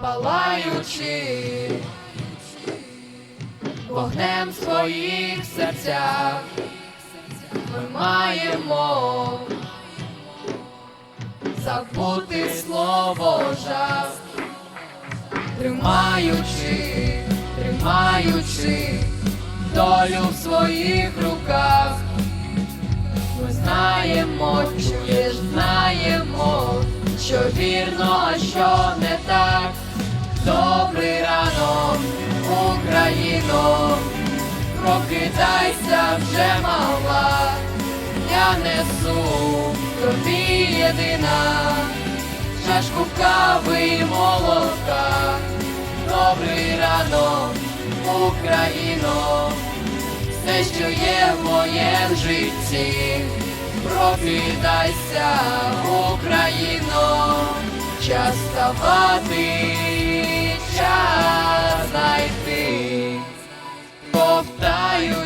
палаючи вогнем своїх серцях. Ми маємо забути слово жах, тримаючи, тримаючи долю в своїх руках. Ми знаємо, чуєш, знаємо, що вірно, а що Україно, прокидайся вже мала, я несу тобі єдина, чашку кави і молока. Добрий ранок, Україно, все, що є в моєму житті, прокидайся, Україно, час ставати, час знайти,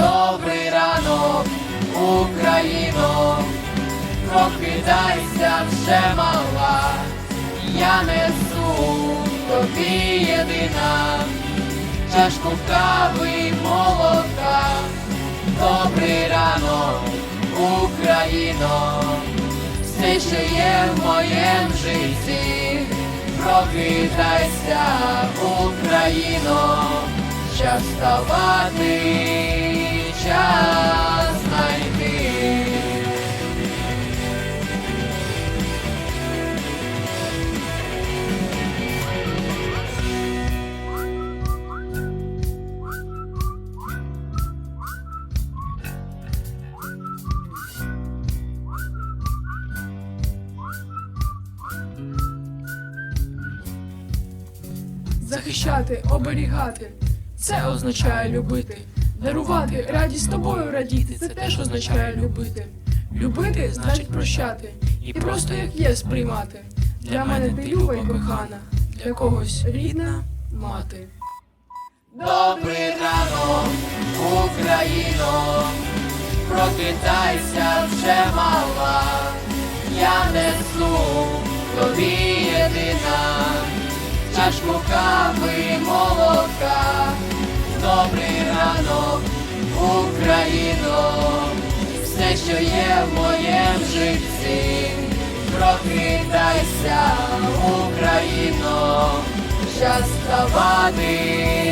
Добрий ранок, Україно, прокидайся вже мала, я несу тобі єдина. Чашку кави молока. Добрий ранок, Україно, все, що є в моєму житті, прокидайся, Україно, час ставати, захищати, оберігати. Це означає любити, дарувати, радість тобою радіти. Це теж означає любити. Любити значить прощати, і просто як є сприймати. Для мене ти люба й кохана, для когось рідна мати. Добрий ранок, Україно, прокидайся вже мала, я несу тобі єдина, чашку кави молока. Добрий ранок, Україно, все, що є в моєму житті, прокидайся, Україно, щас ставати,